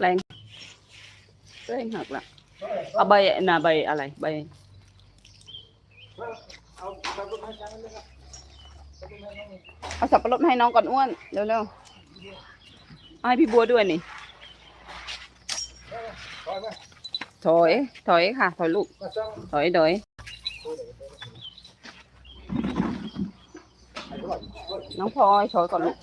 แรงแรงหักละเอาใบน่ะใบอะไรใบเอาเอาต้ น้องพลอยถอยก่อนลูก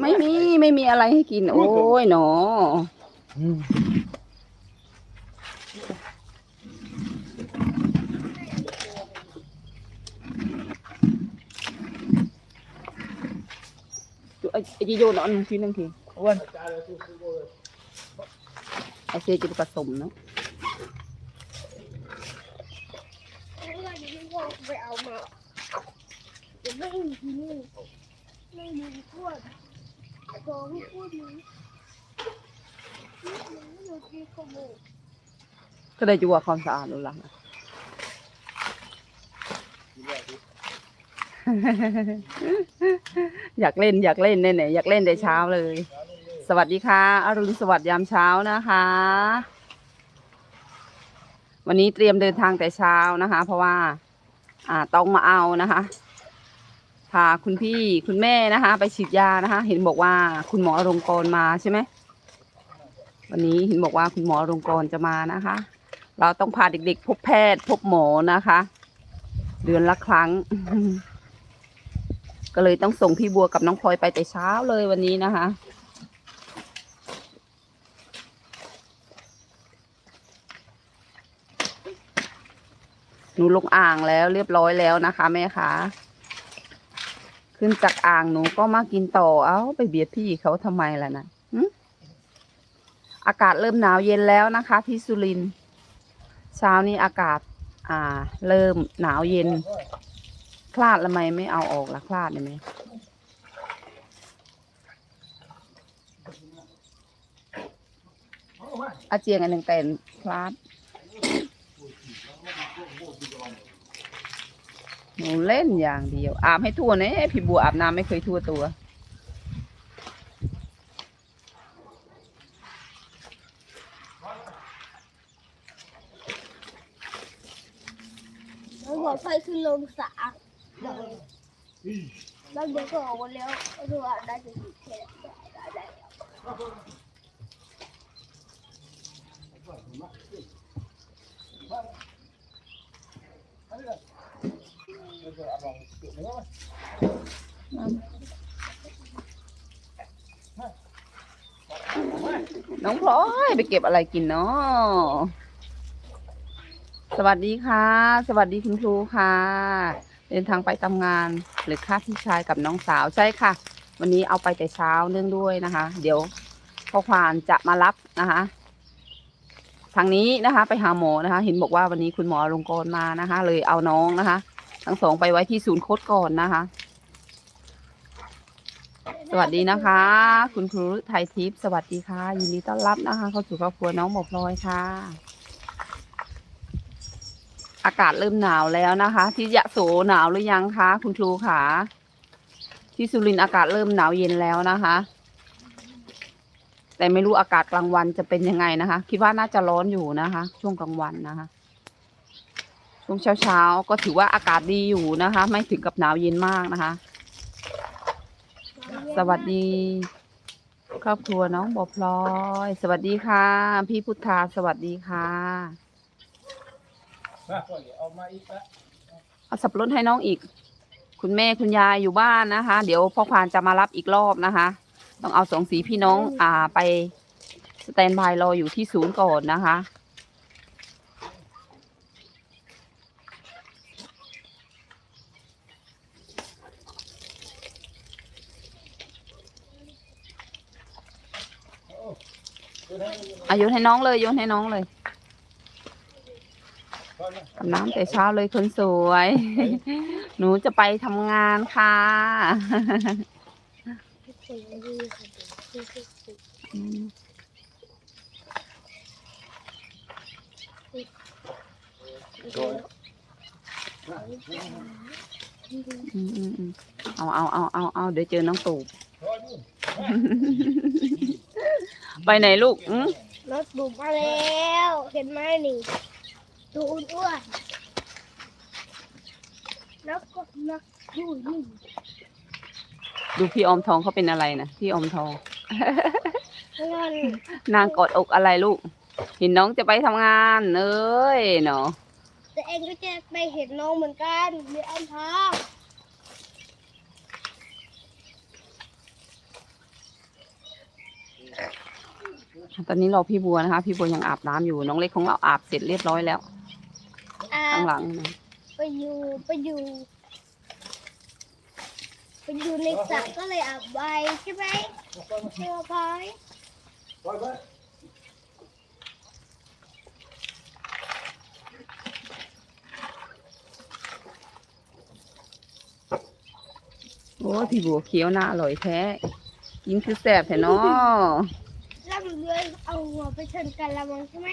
ไม่มีไม่มีอะไรให้กิน โอ้ยหนออืมไอ้จีโยนอันนึงทีนึงทีอ้วนไอ้เซจะผสมเนาะ ไปเอามา เดี๋ยวไม่มีที่นี่ไม่มีขวดตัวไม่ขวดนี้ไม่รู้ที่ขโมยก็ได้จัวความสะอาดรู้ละอยากเล่นอยากเล่นเนี่ยอยากเล่นแต่เช้าเลย สวัสดีค่ะ อรุณสวัสดิ์ยามเช้านะคะ วันนี้เตรียมเดินทางแต่เช้านะคะ เพราะว่า อ่าต้องมาเอานะคะ พาคุณพี่คุณแม่นะคะ ไปฉีดยานะคะ เห็นบอกว่าคุณหมออรงกรมาใช่ไหมวันนี้เห็นบอกว่าคุณหมออรงกรจะมานะคะ เราต้องพาเด็กๆ พบแพทย์พบหมอนะคะ เดือนละครั้ง ก็เลยต้องส่งพี่บัวกับน้องพลอยไปแต่เช้าเลยวันนี้นะคะหนูลงอ่างแล้วเรียบร้อยแล้วนะคะ แม่คะ ขึ้นจากอ่างหนูก็มากินต่อเอ้าไปเบียดพี่เขาทำไมล่ะนะอากาศเริ่มหนาวเย็นแล้วนะคะ ที่สุรินทร์เช้านี้อากาศ อ่า เริ่มหนาวเย็น คลาดละไมไม่เอาออกละคลาดได้ไหมอาเจียงอันหนึ่งเป็นคลาด หนูเล่นอย่างเดียว อาบให้ทั่วเนี่ยพี่บัวอาบน้ำไม่เคยทั่วตัว แล้วบอกไฟขึ้นลงสาเลยแล้วเดี๋ยวก็ออกมาแล้วดูว่าได้จะอยู่แค่ได้ได้ได้ น้องพลอยไปเก็บอะไรกินเนาะสวัสดีค่ะ สวัสดีคุณครูค่ะ เดินทางไปทำงานหรือค่าพี่ชายกับน้องสาวใช่ค่ะ วันนี้เอาไปแต่เช้าเนื่องด้วยนะคะ เดี๋ยวพ่อควานจะมารับนะคะ ทางนี้นะคะ ไปหาหมอนะคะ เห็นบอกว่าวันนี้คุณหมอลงกรมานะคะ เลยเอาน้องนะคะ ทั้งสองไปไว้ที่ศูนย์โคดก่อนนะคะ สวัสดีนะคะ คุณครูไทยทิพย์สวัสดีค่ะยินดีต้อนรับนะคะ เข้าสู่ครอบครัวน้องหมกพลอยค่ะ อากาศเริ่มหนาวแล้วนะคะ ที่ยะโสหนาวหรือยังคะคุณครูค่ะที่สุรินทร์อากาศเริ่มหนาวเย็นแล้วนะคะ แต่ไม่รู้อากาศกลางวันจะเป็นยังไงนะคะ คิดว่าน่าจะร้อนอยู่นะคะ ช่วงกลางวันนะคะ ช่วงเช้าๆ ก็ถือว่าอากาศดีอยู่นะคะ ไม่ถึงกับหนาวเย็นมากนะคะ สวัสดี ครอบครัวน้องบอพลอย สวัสดีค่ะ พี่พุทธาสวัสดีค่ะเอามาอีกละเอาสับปะรดให้น้องอีก คุณแม่คุณยายอยู่บ้านนะคะ เดี๋ยวพ่อควานจะมารับอีกรอบนะคะ ต้องเอาสองสีพี่น้องอ่าไปสแตนบายรออยู่ที่ศูนย์ก่อนนะคะ อายุให้น้องเลยโยนให้น้องเลยอาบน้ำแต่เช้าเลยคนสวย หนูจะไปทำงานค่ะเอาเอาเอาเอาเอาเดี๋ยวเจอน้องตูบ ไปไหนลูกอื รถบุกมาแล้ว เห็นไหมนี่ตัวอ้วนๆแล้วก็นักดูนี่ ดูพี่อมทองเขาเป็นอะไรนะพี่อมทอง นั่นนางกอดอกอะไรลูก เห็นน้องจะไปทำงานเอ้ยเนาะ แต่เองก็จะไปเห็นน้องเหมือนกันมีอันทอง ตอนนี้รอพี่บัวนะคะ พี่บัวยังอาบน้ำอยู่น้องเล็กของเราอาบเสร็จเรียบร้อยแล้วอ่าข้างหลังนะไปอยู่ไปอยู่ไปอยู่ในสระก็เลยอาบใบใช่ไหมใช่ไหมพลอยปล่อยไปโอ้พี่บัวเคี้ยวหน้าอร่อยแท้กินคือแสบแท้เนาะ ล่ำเรือยเอา หัวไปชนกันละมังใช่ไหม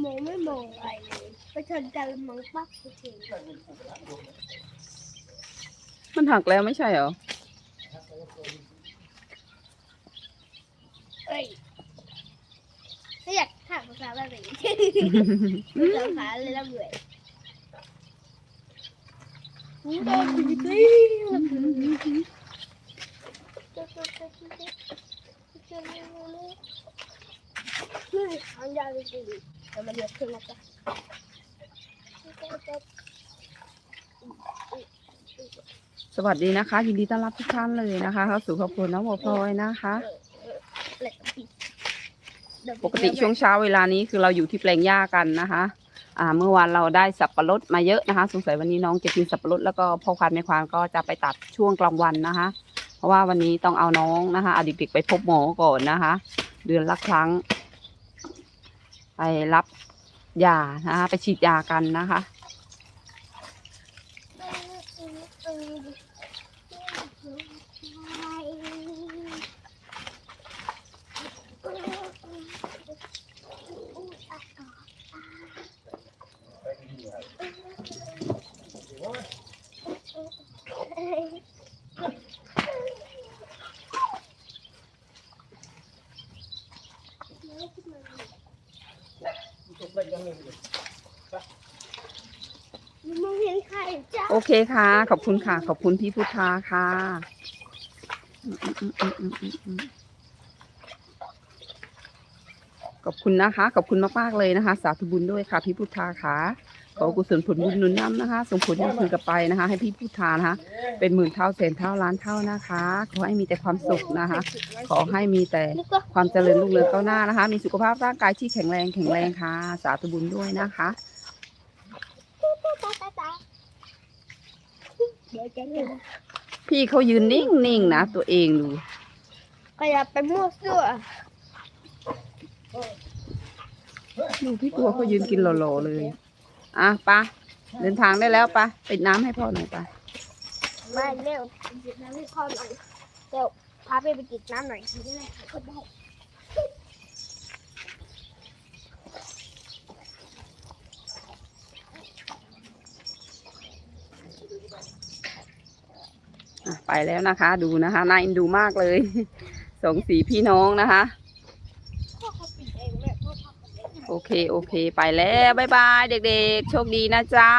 หมูไม่มองอะไรเลยไปชนกันละมังปั๊บไปถึงมันหักแล้วไม่ใช่เหรอ เอ้ยไม่อยากถามภาษาแบบนี้ ภาษาขาเลยล่ำเรือยนี่โดนดีดี นี่ทางยาวจริงๆแต่มันเยอะขึ้นแล้วจ้ะสวัสดีนะคะ ยินดีต้อนรับทุกท่านเลยนะคะเข้าสู่ครอบครัวน้องบัวพลอยนะคะ ปกติช่วงเช้าเวลานี้คือเราอยู่ที่แปลงหญ้ากันนะคะ อ่า เมื่อวานเราได้สับปะรดมาเยอะนะคะ สงสัยวันนี้น้องจะกินสับปะรดแล้วก็พ่อควานแม่ควานก็จะไปตัดช่วงกลางวันนะคะ เพราะว่าวันนี้ต้องเอาน้องนะคะเอาเด็กๆไปพบหมอก่อนนะคะ เดือนละครั้ง ไปรับยานะคะ ไปฉีดยากันนะคะ มองเห็นใครจ้า โอเคค่ะ ขอบคุณค่ะ ขอบคุณพี่พุทธาค่ะขอบคุณนะคะ ขอบคุณมากๆเลยนะคะ สาธุบุญด้วยค่ะ พี่พุทธาค่ะขอกุศลผลบุญนุนนำนะคะ ส่งผลยังคืนกลับไปนะคะ ให้พี่พุทธานะคะ เป็นหมื่นเท่าแสนเท่าล้านเท่านะคะ ขอให้มีแต่ความสุขนะคะ ขอให้มีแต่ความเจริญรุ่งเรืองก้าวหน้านะคะ มีสุขภาพร่างกายที่แข็งแรงแข็งแรงค่ะ สาธุบุญด้วยนะคะ เดี๋ยวจะเห็น พี่เขายืนนิ่งๆนะตัวเองดูขยับไปมั่วซั่วดูพี่ตัวเขายืนกินหล่อๆเลย อะไปะเดินทางได้แล้วไปะปิดน้ำให้พ่อหน่อยไปะมาเร็วจิบน้ำให้พ่อหน่อยเดี๋ยวพาไปไปจิบน้ำหน่อยทีนี้เลยก็ได้ ไปแล้วนะคะ ดูนะคะน่าเอินดูมากเลยสองสีพี่น้องนะคะ โอเคโอเคไปแล้วบายบายเด็กๆ โชคดีนะจ๊ะ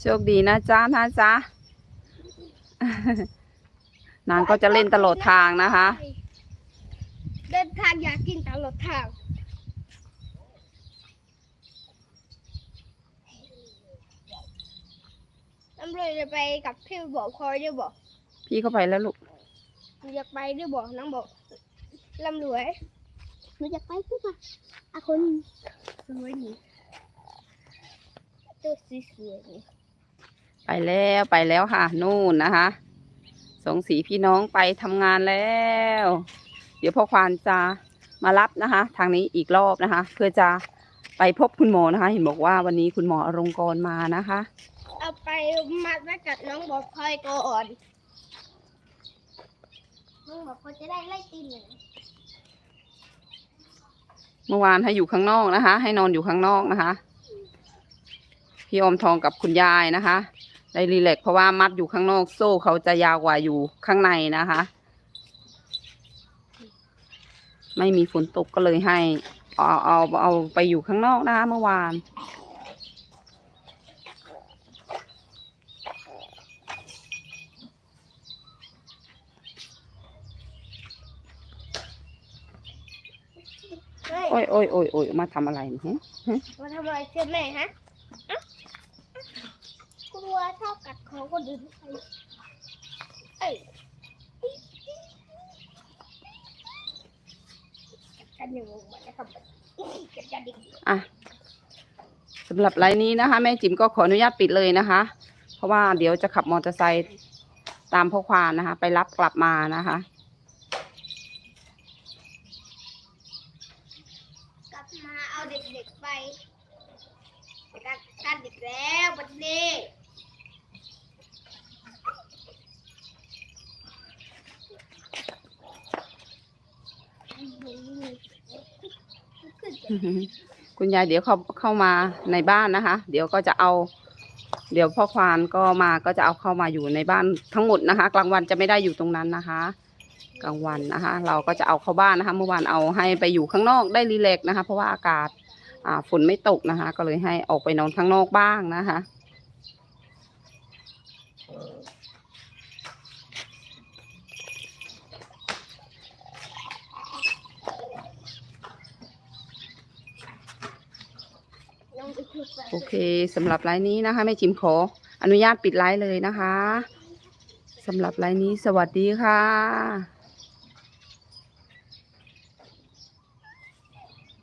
โชคดีนะจ๊ะนะจ๊ะนางก็จะเล่นตลอดทางนะคะ เดินทางอยากกินตลอดทาง ตำรวจจะไปกับพี่บอกพลอยด้วยบอกพี่เข้าไปแล้วลูกอยากไปด้วยบอกน้องบอกลำรวยหนูอยากไปใช่ปะอาคนสวยนี่ตัวสวยๆนี่ไปแล้วไปแล้วค่ะ นู่นนะคะสองสีพี่น้องไปทำงานแล้ว เดี๋ยวพ่อควานจะมารับนะคะ ทางนี้อีกรอบนะคะ เพื่อจะไปพบคุณหมอนะคะ เห็นบอกว่าวันนี้คุณหมออรงกรมานะคะ เอาไปมัดไว้กับน้องบอกพลอยก่อน น้องบอกพลอยจะได้ไล่ตีนเมื่อวานให้อยู่ข้างนอกนะคะ ให้นอนอยู่ข้างนอกนะคะ พี่อมทองกับคุณยายนะคะ ได้รีแลกซ์เพราะว่ามัดอยู่ข้างนอกโซ่เขาจะยาวกว่าอยู่ข้างในนะคะ ไม่มีฝนตกก็เลยให้ เอาเอาเอาไปอยู่ข้างนอกนะคะเมื่อวาน โอ้ยโอ้ยโอ้ยโอ้ยมาทำอะไรเนี่ยฮะมาทำอะไรเชื่อแม่ฮะอะกลัวชอบกัดคอคนอื่นเอ้ยกันอย่างงงมันจะทำแบบกันจะดิ่งอะสำหรับไลน์นี้นะคะ แม่จิ๋มก็ขออนุญาตปิดเลยนะคะ เพราะว่าเดี๋ยวจะขับมอเตอร์ไซค์ตามพ่อควานนะคะ ไปรับกลับมานะคะ กลับมาเอาเด็กๆไปกัดกัน อีกแล้ววันนี้คุณยายเดี๋ยวเขาเข้ามาในบ้านนะคะ เดี๋ยวก็จะเอา เดี๋ยวพ่อควานก็มาก็จะเอาเข้ามาอยู่ในบ้านทั้งหมดนะคะ กลางวันจะไม่ได้อยู่ตรงนั้นนะคะ กลางวันนะคะ เราก็จะเอาเข้าบ้านนะคะ เมื่อวานเอาให้ไปอยู่ข้างนอกได้รีแลกนะคะ เพราะว่าอากาศ ฝนไม่ตกนะคะ ก็เลยให้ออกไปนอนข้างนอกบ้างนะคะโอเคสำหรับไลน์นี้นะคะแม่จิมขออนุญาตปิดไลน์เลยนะคะสำหรับไลน์นี้สวัสดีค่ะ